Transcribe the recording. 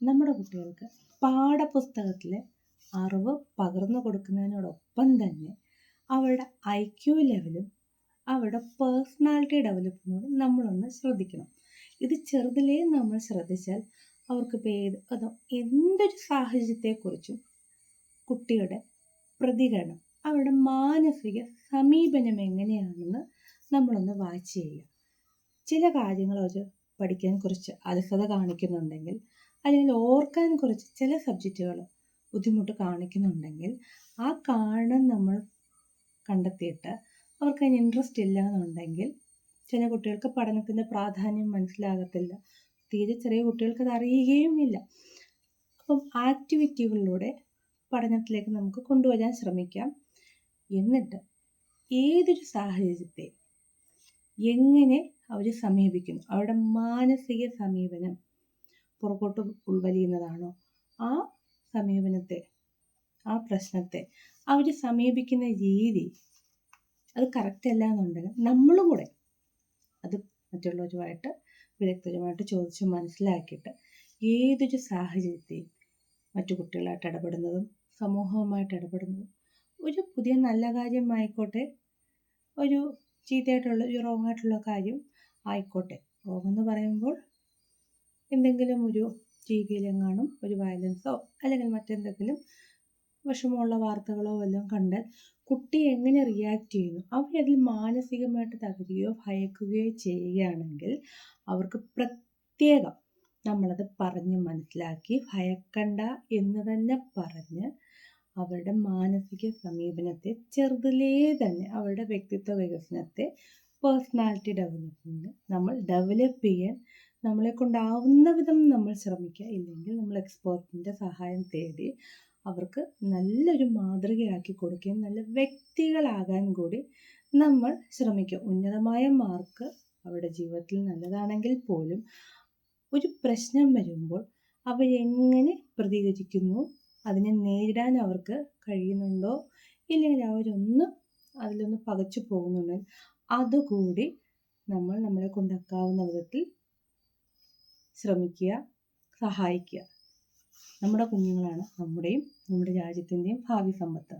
നമ്മുടെ കുട്ടികൾക്ക് പാഠപുസ്തകത്തിലെ അറിവ് പകർന്നു കൊടുക്കുന്നതിനോടൊപ്പം തന്നെ അവരുടെ ഐ ക്യു ലെവലും അവരുടെ പേഴ്സണാലിറ്റി നമ്മൾ നമ്മളൊന്ന് ശ്രദ്ധിക്കണം. ഇത് ചെറുതിലേ നമ്മൾ ശ്രദ്ധിച്ചാൽ അവർക്ക് ഏത് അതോ എന്തൊരു സാഹചര്യത്തെക്കുറിച്ചും കുട്ടിയുടെ പ്രതികരണം അവരുടെ മാനസിക സമീപനം എങ്ങനെയാണെന്ന് നമ്മളൊന്ന് വാച്ച് ചെയ്യുക. ചില കാര്യങ്ങൾ അവർ പഠിക്കാൻ കുറച്ച് അലസത കാണിക്കുന്നുണ്ടെങ്കിൽ അല്ലെങ്കിൽ ഓർക്കാൻ കുറച്ച് ചില സബ്ജക്റ്റുകൾ ബുദ്ധിമുട്ട് കാണിക്കുന്നുണ്ടെങ്കിൽ ആ കാരണം നമ്മൾ കണ്ടെത്തിയിട്ട് അവർക്ക് അതിന് ഇൻട്രസ്റ്റ് ഇല്ല എന്നുണ്ടെങ്കിൽ ചില കുട്ടികൾക്ക് പഠനത്തിന്റെ പ്രാധാന്യം മനസ്സിലാകത്തില്ല. തീരെ ചെറിയ കുട്ടികൾക്ക് അത് അറിയുകയുമില്ല അപ്പം ആക്ടിവിറ്റികളിലൂടെ പഠനത്തിലേക്ക് നമുക്ക് കൊണ്ടുവരാൻ ശ്രമിക്കാം. എന്നിട്ട് ഏതൊരു സാഹചര്യത്തെ എങ്ങനെ അവർ സമീപിക്കുന്നു? അവരുടെ മാനസിക സമീപനം പുറകോട്ട് ഉൾവലിയുന്നതാണോ? ആ സമീപനത്തെ ആ പ്രശ്നത്തെ അവർ സമീപിക്കുന്ന രീതി അത് കറക്റ്റ് അല്ല എന്നുണ്ടെങ്കിൽ നമ്മളും കൂടെ അത് മറ്റുള്ളവരുമായിട്ട് വിദഗ്ധരുമായിട്ട് ചോദിച്ച് മനസ്സിലാക്കിയിട്ട് ഏതൊരു സാഹചര്യത്തെയും മറ്റു കുട്ടികളായിട്ട് ഇടപെടുന്നതും സമൂഹവുമായിട്ട് ഇടപെടുന്നതും ഒരു പുതിയ നല്ല കാര്യമായിക്കോട്ടെ ഒരു ചീത്തയായിട്ടുള്ള ഒരു റോങ് ആയിട്ടുള്ള കാര്യം ആയിക്കോട്ടെ. റോങ് എന്ന് പറയുമ്പോൾ എന്തെങ്കിലും ഒരു ടി വിയിലെങ്ങാനും ഒരു വയലൻസോ അല്ലെങ്കിൽ മറ്റെന്തെങ്കിലും വിഷമമുള്ള വാർത്തകളോ വല്ലതും കണ്ടാൽ കുട്ടി എങ്ങനെ റിയാക്ട് ചെയ്യുന്നു? അവരതിൽ മാനസികമായിട്ട് തകരുകയോ ഭയക്കുകയോ ചെയ്യുകയാണെങ്കിൽ അവർക്ക് പ്രത്യേകം നമ്മളത് പറഞ്ഞ് മനസ്സിലാക്കി ഭയക്കണ്ട എന്ന് തന്നെ പറഞ്ഞ് അവരുടെ മാനസിക സമീപനത്തെ ചെറുതിലേ തന്നെ അവരുടെ വ്യക്തിത്വ വികസനത്തെ പേഴ്സണാലിറ്റി ഡെവലപ്മെന്റ് നമ്മൾ ഡെവലപ്പ് ചെയ്യാൻ നമ്മളെ കൊണ്ടാവുന്ന വിധം നമ്മൾ ശ്രമിക്കുക. ഇല്ലെങ്കിൽ നമ്മൾ എക്സ്പേർട്ടിന്റെ സഹായം തേടി അവർക്ക് നല്ലൊരു മാതൃകയാക്കി കൊടുക്കുകയും നല്ല വ്യക്തികളാകാൻ കൂടി നമ്മൾ ശ്രമിക്കുക. ഉന്നതമായ മാർക്ക് അവരുടെ ജീവിതത്തിൽ നല്ലതാണെങ്കിൽ പോലും ഒരു പ്രശ്നം വരുമ്പോൾ അവരെങ്ങനെ പ്രതികരിക്കുന്നു അതിനെ നേരിടാൻ അവർക്ക് കഴിയുന്നുണ്ടോ ഇല്ലെങ്കിൽ അവരൊന്ന് അതിലൊന്ന് പകച്ചു പോകുന്നുണ്ടെങ്കിൽ അതുകൂടി നമ്മൾ നമ്മളെ കൊണ്ടാക്കാവുന്ന വിധത്തിൽ ശ്രമിക്കുക സഹായിക്കുക. നമ്മുടെ കുഞ്ഞുങ്ങളാണ് നമ്മുടെയും നമ്മുടെ രാജ്യത്തിന്റെയും ഭാവി സമ്പത്ത്.